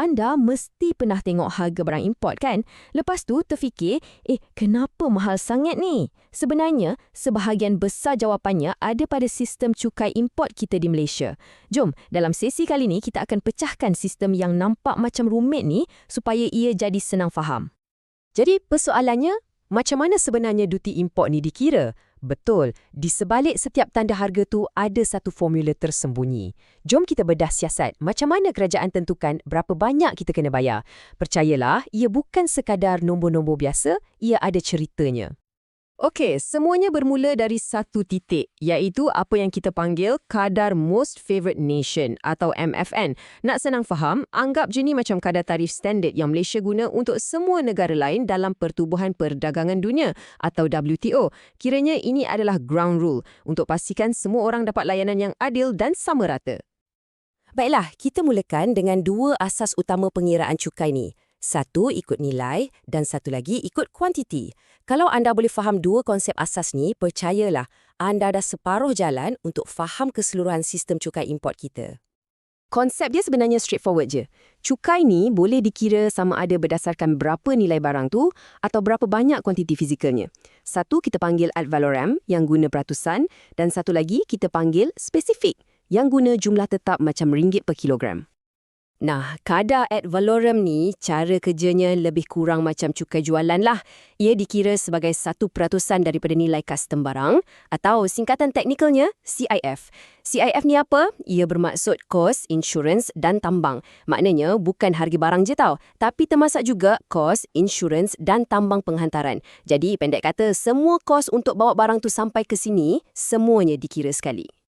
anda mesti pernah tengok harga barang import kan? Lepas tu terfikir, eh kenapa mahal sangat ni? Sebenarnya, sebahagian besar jawapannya ada pada sistem cukai import kita di Malaysia. Jom, dalam sesi kali ni kita akan pecahkan sistem yang nampak macam rumit ni supaya ia jadi senang faham. Jadi persoalannya, macam mana sebenarnya duty import ni dikira? Betul, di sebalik setiap tanda harga tu ada satu formula tersembunyi. Jom kita bedah siasat macam mana kerajaan tentukan berapa banyak kita kena bayar. Percayalah, ia bukan sekadar nombor-nombor biasa, ia ada ceritanya. Okey, semuanya bermula dari satu titik, iaitu apa yang kita panggil kadar Most Favoured Nation atau MFN. Nak senang faham, anggap je ni macam kadar tarif standard yang Malaysia guna untuk semua negara lain dalam Pertubuhan Perdagangan Dunia atau WTO. Kiranya ini adalah ground rule untuk pastikan semua orang dapat layanan yang adil dan sama rata. Baiklah, kita mulakan dengan dua asas utama pengiraan cukai ni. Satu ikut nilai dan satu lagi ikut kuantiti. Kalau anda boleh faham dua konsep asas ni, percayalah anda dah separuh jalan untuk faham keseluruhan sistem cukai import kita. Konsep dia sebenarnya straightforward je. Cukai ni boleh dikira sama ada berdasarkan berapa nilai barang tu atau berapa banyak kuantiti fizikalnya. Satu kita panggil ad valorem yang guna peratusan dan satu lagi kita panggil spesifik yang guna jumlah tetap macam ringgit per kilogram. Nah, kadar ad valorem ni cara kerjanya lebih kurang macam cukai jualan lah. Ia dikira sebagai satu peratusan daripada nilai custom barang atau singkatan teknikalnya CIF. CIF ni apa? Ia bermaksud kos, insurans dan tambang. Maknanya bukan harga barang je tau, tapi termasuk juga kos, insurans dan tambang penghantaran. Jadi pendek kata, semua kos untuk bawa barang tu sampai ke sini, semuanya dikira sekali.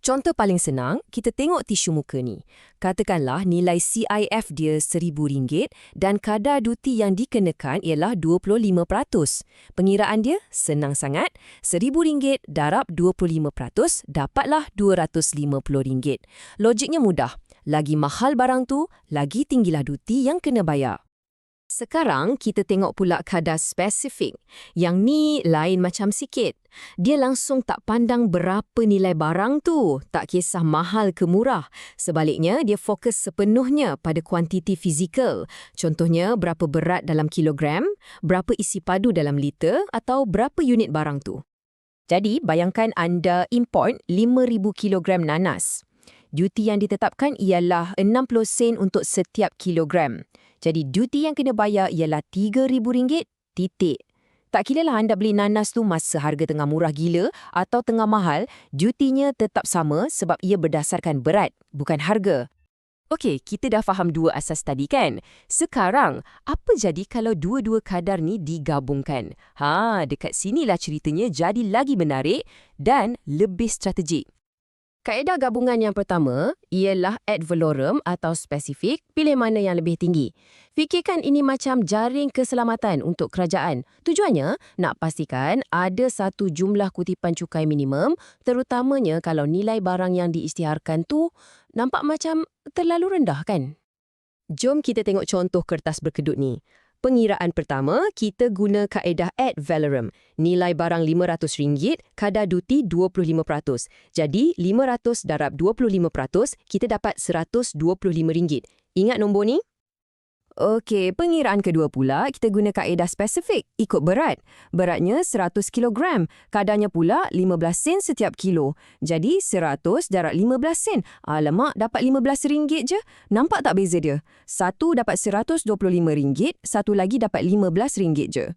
Contoh paling senang, kita tengok tisu muka ni. Katakanlah nilai CIF dia RM1,000 dan kadar duty yang dikenakan ialah 25%. Pengiraan dia senang sangat. RM1,000 darab 25% dapatlah RM250. Logiknya mudah. Lagi mahal barang tu, lagi tinggilah duty yang kena bayar. Sekarang kita tengok pula kadar spesifik. Yang ni lain macam sikit. Dia langsung tak pandang berapa nilai barang tu, tak kisah mahal ke murah. Sebaliknya, dia fokus sepenuhnya pada kuantiti fizikal. Contohnya, berapa berat dalam kilogram, berapa isi padu dalam liter atau berapa unit barang tu. Jadi, bayangkan anda import 5,000 kilogram nanas. Duty yang ditetapkan ialah 60 sen untuk setiap kilogram. Jadi duty yang kena bayar ialah RM3,000, titik. Tak kira lah anda beli nanas tu masa harga tengah murah gila atau tengah mahal, dutinya tetap sama sebab ia berdasarkan berat, bukan harga. Okey, kita dah faham dua asas tadi kan? Sekarang, apa jadi kalau dua-dua kadar ni digabungkan? Ha, dekat sinilah ceritanya jadi lagi menarik dan lebih strategik. Kaedah gabungan yang pertama ialah ad valorem atau spesifik, pilih mana yang lebih tinggi. Fikirkan ini macam jaring keselamatan untuk kerajaan. Tujuannya nak pastikan ada satu jumlah kutipan cukai minimum, terutamanya kalau nilai barang yang diisytiharkan tu nampak macam terlalu rendah kan? Jom kita tengok contoh kertas berkedut ni. Pengiraan pertama, kita guna kaedah ad valorem. Nilai barang RM500, kadar duty 25%. Jadi, 500 darab 25%, kita dapat RM125. Ingat nombor ni? Okey, pengiraan kedua pula, kita guna kaedah spesifik, ikut berat. Beratnya 100 kg, kadarnya pula 15 sen setiap kilo. Jadi 100 darab 15 sen. Alamak, dapat RM15 je. Nampak tak beza dia? Satu dapat RM125, satu lagi dapat RM15 je.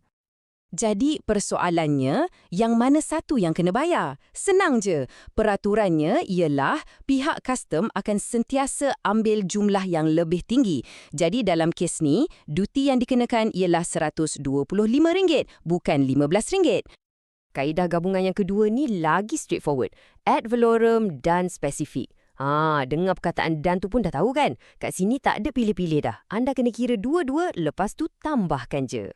Jadi persoalannya, yang mana satu yang kena bayar? Senang je. Peraturannya ialah pihak custom akan sentiasa ambil jumlah yang lebih tinggi. Jadi dalam kes ni, duty yang dikenakan ialah RM125, bukan RM15. Kaedah gabungan yang kedua ni lagi straightforward. Ad valorem dan spesifik. Ha, dengar perkataan dan tu pun dah tahu kan? Kat sini tak ada pilih-pilih dah. Anda kena kira dua-dua, lepas tu tambahkan je.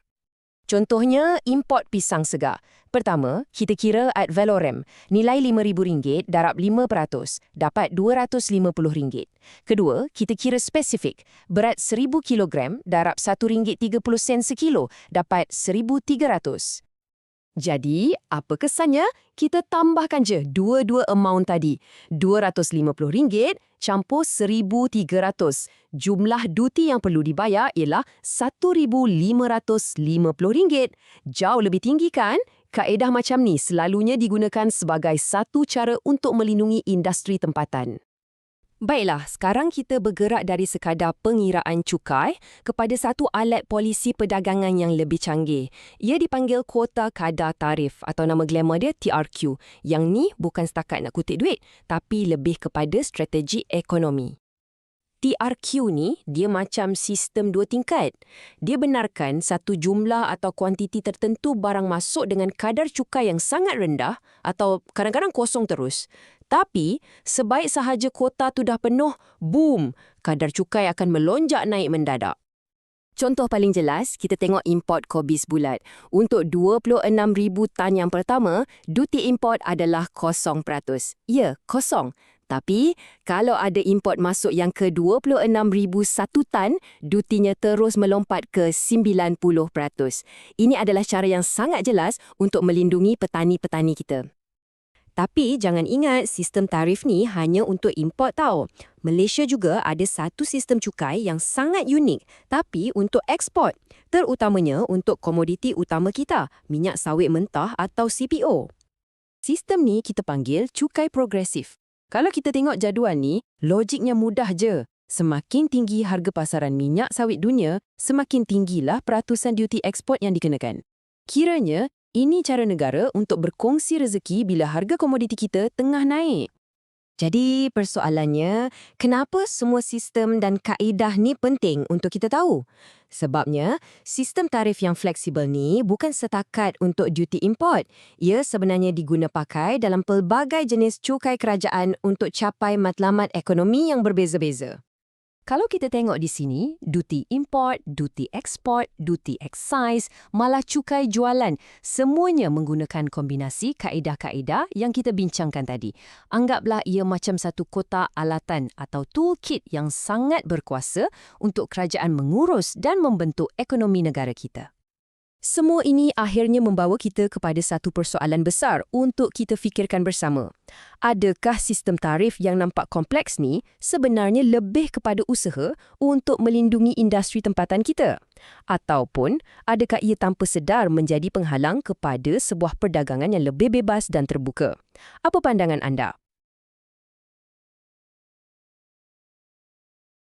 Contohnya, import pisang segar. Pertama, kita kira ad valorem. Nilai RM5,000 darab 5%, dapat RM250. Kedua, kita kira spesifik. Berat 1,000 kg darab RM1.30 sekilo, dapat RM1,300. Jadi, apa kesannya? Kita tambahkan je dua-dua amount tadi. RM250 campur RM1,300. Jumlah duty yang perlu dibayar ialah RM1,550. Jauh lebih tinggi kan? Kaedah macam ni selalunya digunakan sebagai satu cara untuk melindungi industri tempatan. Baiklah, sekarang kita bergerak dari sekadar pengiraan cukai kepada satu alat polisi perdagangan yang lebih canggih. Ia dipanggil kuota kadar tarif atau nama glamour dia TRQ. Yang ni bukan setakat nak kutip duit, tapi lebih kepada strategi ekonomi. TRQ ni dia macam sistem dua tingkat. Dia benarkan satu jumlah atau kuantiti tertentu barang masuk dengan kadar cukai yang sangat rendah atau kadang-kadang kosong terus. Tapi, sebaik sahaja kota tu dah penuh, boom, kadar cukai akan melonjak naik mendadak. Contoh paling jelas, kita tengok import kobis bulat. Untuk 26,000 tan yang pertama, duty import adalah 0%. Ya, kosong. Tapi, kalau ada import masuk yang ke 26,001 tan, dutinya terus melompat ke 90%. Ini adalah cara yang sangat jelas untuk melindungi petani-petani kita. Tapi jangan ingat sistem tarif ni hanya untuk import tau. Malaysia juga ada satu sistem cukai yang sangat unik tapi untuk ekspor. Terutamanya untuk komoditi utama kita, minyak sawit mentah atau CPO. Sistem ni kita panggil cukai progresif. Kalau kita tengok jadual ni, logiknya mudah je. Semakin tinggi harga pasaran minyak sawit dunia, semakin tinggilah peratusan duty ekspor yang dikenakan. Kiranya, ini cara negara untuk berkongsi rezeki bila harga komoditi kita tengah naik. Jadi persoalannya, kenapa semua sistem dan kaedah ni penting untuk kita tahu? Sebabnya, sistem tarif yang fleksibel ni bukan setakat untuk duty import. Ia sebenarnya diguna pakai dalam pelbagai jenis cukai kerajaan untuk capai matlamat ekonomi yang berbeza-beza. Kalau kita tengok di sini, duty import, duty export, duty excise, malah cukai jualan, semuanya menggunakan kombinasi kaedah-kaedah yang kita bincangkan tadi. Anggaplah ia macam satu kotak alatan atau toolkit yang sangat berkuasa untuk kerajaan mengurus dan membentuk ekonomi negara kita. Semua ini akhirnya membawa kita kepada satu persoalan besar untuk kita fikirkan bersama. Adakah sistem tarif yang nampak kompleks ni sebenarnya lebih kepada usaha untuk melindungi industri tempatan kita? Ataupun adakah ia tanpa sedar menjadi penghalang kepada sebuah perdagangan yang lebih bebas dan terbuka? Apa pandangan anda?